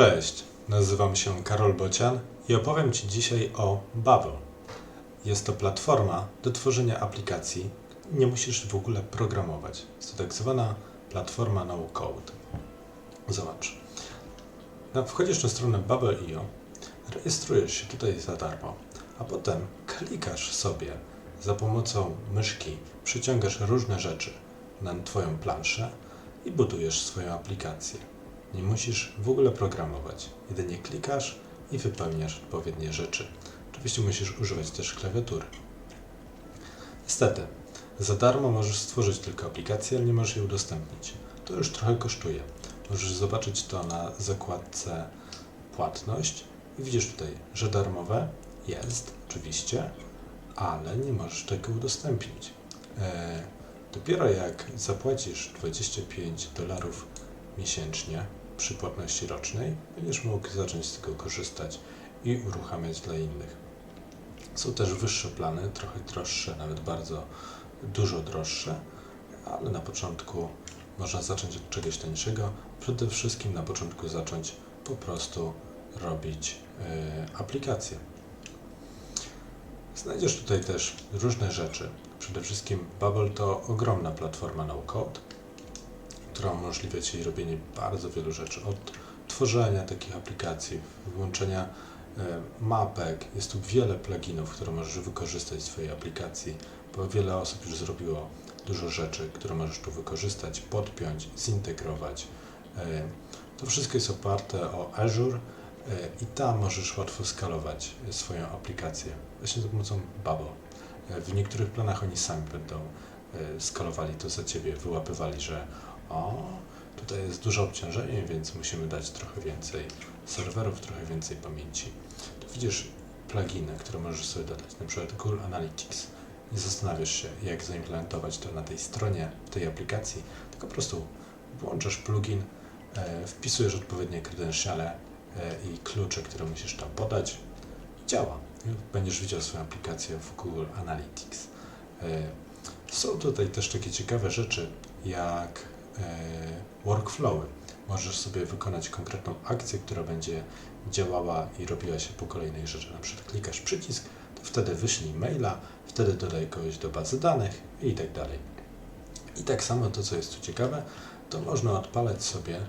Cześć, nazywam się Karol Bocian i opowiem Ci dzisiaj o Bubble. Jest to platforma do tworzenia aplikacji. Nie musisz w ogóle programować. Jest to tak zwana platforma no code. Zobacz. No, Wchodzisz na stronę Bubble.io, rejestrujesz się tutaj za darmo, a potem klikasz sobie za pomocą myszki, przyciągasz różne rzeczy na Twoją planszę i budujesz swoją aplikację. Nie musisz w ogóle programować. Jedynie klikasz i wypełniasz odpowiednie rzeczy. Oczywiście musisz używać też klawiatury. Niestety, za darmo możesz stworzyć tylko aplikację, ale nie możesz jej udostępnić. To już trochę kosztuje. Możesz zobaczyć to na zakładce płatność i widzisz tutaj, że darmowe jest oczywiście, ale nie możesz tego udostępnić. E, dopiero jak zapłacisz 25 dolarów miesięcznie przy płatności rocznej, będziesz mógł zacząć z tego korzystać i uruchamiać dla innych. Są też wyższe plany, trochę droższe, nawet bardzo dużo droższe, ale na początku można zacząć od czegoś tańszego. Przede wszystkim na początku zacząć po prostu robić y, aplikacje. Znajdziesz tutaj też różne rzeczy. Przede wszystkim Bubble to ogromna platforma no-code, która umożliwia Ci robienie bardzo wielu rzeczy. Od tworzenia takich aplikacji, włączenia e, mapek. Jest tu wiele pluginów, które możesz wykorzystać w swojej aplikacji, bo wiele osób już zrobiło dużo rzeczy, które możesz tu wykorzystać, podpiąć, zintegrować. E, To wszystko jest oparte o Azure e, i tam możesz łatwo skalować swoją aplikację właśnie za pomocą Bubble. W niektórych planach oni sami będą skalowali to za Ciebie, wyłapywali, że o, tutaj jest duże obciążenie, więc musimy dać trochę więcej serwerów, trochę więcej pamięci. Tu widzisz pluginy, które możesz sobie dodać, na przykład Google Analytics. Nie zastanawiasz się, jak zaimplementować to na tej stronie, w tej aplikacji, tylko po prostu włączasz plugin, e, wpisujesz odpowiednie kredensiale e, i klucze, które musisz tam podać i działa. Będziesz widział swoją aplikację w Google Analytics. E, Są tutaj też takie ciekawe rzeczy, jak workflowy. Możesz sobie wykonać konkretną akcję, która będzie działała i robiła się po kolejnej rzeczy. Na przykład klikasz przycisk, to wtedy wyślij maila, wtedy dodaj kogoś do bazy danych i tak dalej. I tak samo to, co jest tu ciekawe, to można odpalać sobie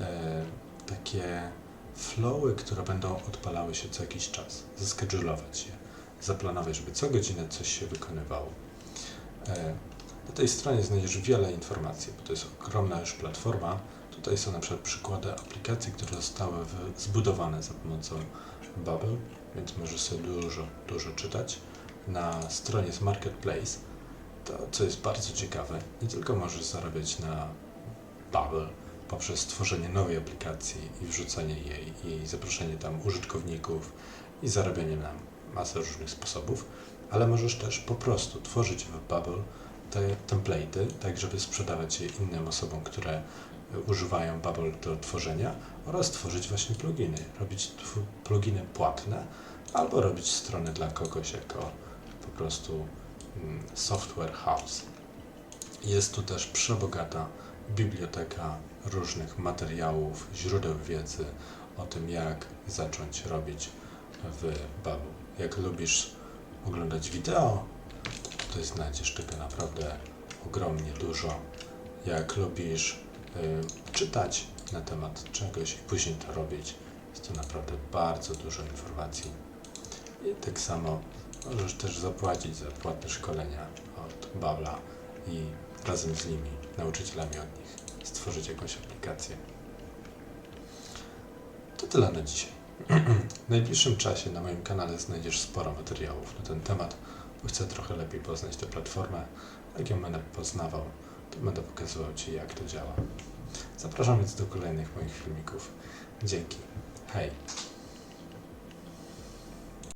e, takie flowy, które będą odpalały się co jakiś czas, zeschedulować je, zaplanować, żeby co godzinę coś się wykonywało. E, na tej stronie znajdziesz wiele informacji, bo to jest ogromna już platforma. Tutaj są na przykład przykłady aplikacji, które zostały zbudowane za pomocą Bubble, więc możesz sobie dużo, dużo czytać. Na stronie jest Marketplace, to co jest bardzo ciekawe, nie tylko możesz zarabiać na Bubble poprzez tworzenie nowej aplikacji i wrzucanie jej i zaproszenie tam użytkowników i zarabianie na masę różnych sposobów, ale możesz też po prostu tworzyć w Bubble te template'y, tak żeby sprzedawać je innym osobom, które używają Bubble do tworzenia oraz tworzyć właśnie pluginy, robić pluginy płatne albo robić strony dla kogoś jako po prostu mm, software house. Jest tu też przebogata biblioteka różnych materiałów, źródeł wiedzy o tym, jak zacząć robić w Bubble. Jak lubisz oglądać wideo, tutaj znajdziesz tego naprawdę ogromnie dużo. Jak lubisz y, czytać na temat czegoś i później to robić, jest to naprawdę bardzo dużo informacji. I tak samo możesz też zapłacić za płatne szkolenia od Babla i razem z nimi, nauczycielami od nich, stworzyć jakąś aplikację. To tyle na dzisiaj. W najbliższym czasie na moim kanale znajdziesz sporo materiałów na ten temat, chcę trochę lepiej poznać tę platformę. Jak ją będę poznawał, to będę pokazywał Ci, jak to działa. Zapraszam więc do kolejnych moich filmików. Dzięki. Hej!